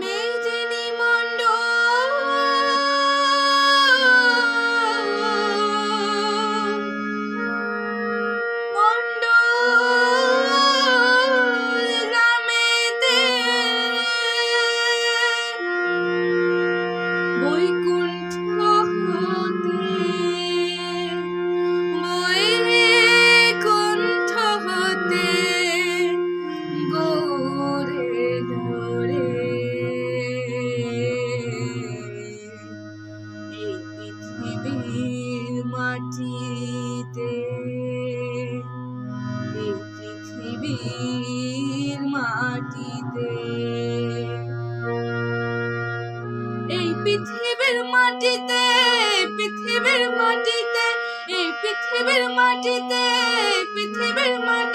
মেদিনী পৃথিবীর মাটিতে। এই পৃথিবীর মাটিতে পৃথিবীর মাটিতে এই পৃথিবীর মাটিতে পৃথিবীর মাটিতে।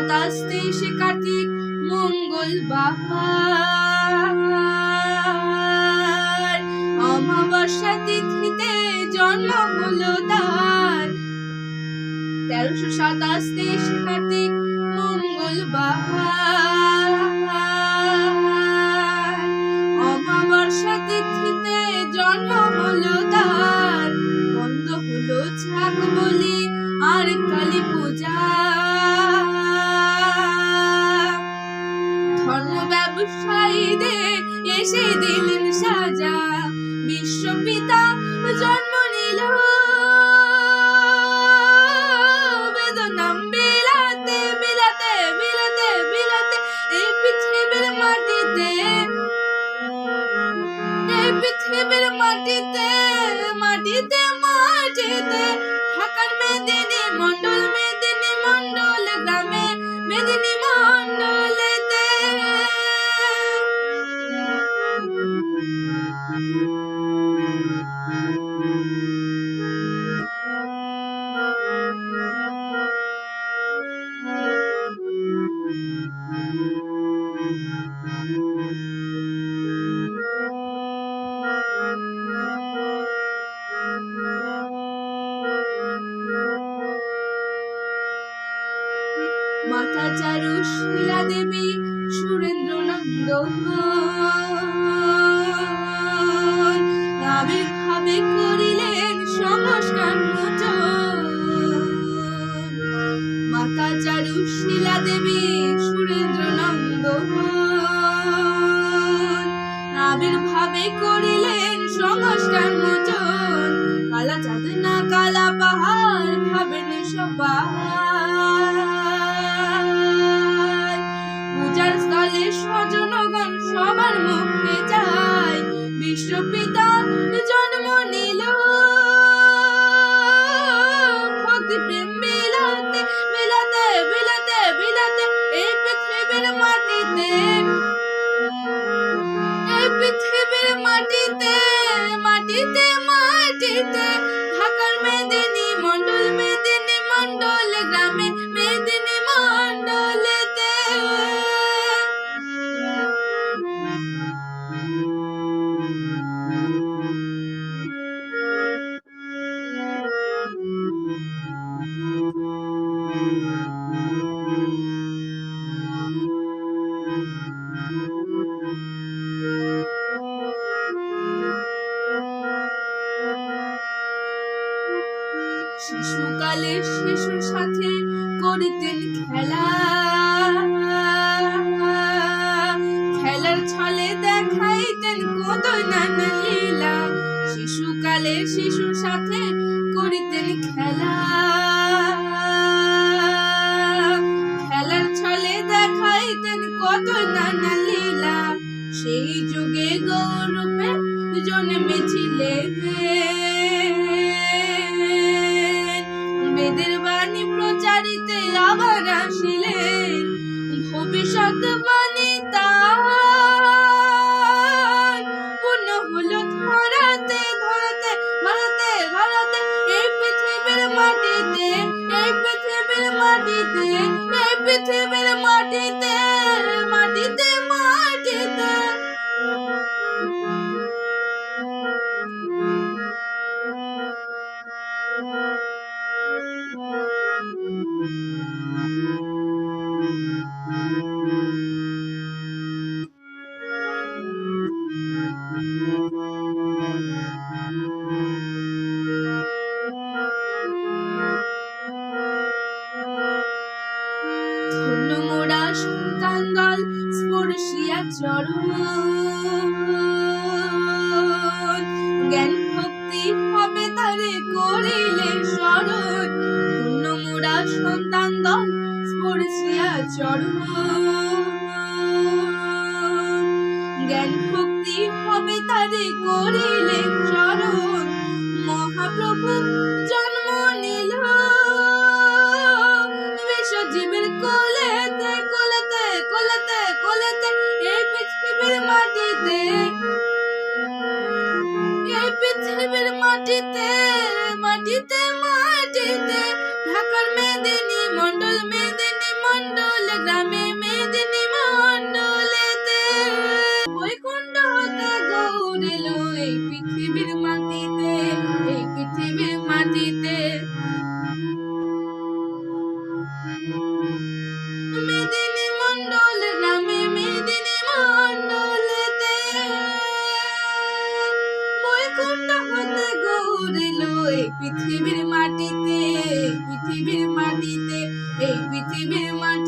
সাতাশ তেইশে কার্তিক মঙ্গলবার অমাবস্যা তিথিতে জন্ম হলো তার। তেরোশো সাতাশ তেইশে কার্তিক মঙ্গলবার অমাবস্যা তিথিতে জন্ম হলো তার। বন্ধ হলো ছাগ বলি আর কালী পূজা। ব্যবসায়ীদের এসে দিলেন সাজা। বিশ্বপিতা জন্ম মাতা চারু শিলা দেবী সুরেন্দ্র নন্দ পূজার স্থলে স্বজনগণ সবার মুখে যায় বিশ্বপিতা জন্ম নিল। ভক্তি প্রেম শিশুকালে শিশুর সাথে করিতেন খেলা। খেলার ছলে দেখাইতেন কত নানা লীলা। শিশুকালে শিশুর সাথে করিতেন খেলা। খেলার ছলে দেখাইতেন কত নানা লীলা। সেই যুগে গৌরূপে জন্মেছিলেন বেদের বাণী প্রচারিতে আবার আসিলেন। ভবিষ্যৎ ধন্য মোরা সন্তান দল স্পর্শিয়া চরণ। জ্ঞান ভক্তি হবে তারে করিলে স্মরণ ধন্য মোরা সন্তান দল স্পর্শিয়া চরণ। জ্ঞান ভক্তি হবে তারে করিলে মাটিতে মাটিতে মাটিতে ঢাকার মেদিনী মন্ডল মেদিনী মন্ডল গ্রামে পৃথিবীর মাটিতে পৃথিবীর মাটিতে এই পৃথিবীর মাটি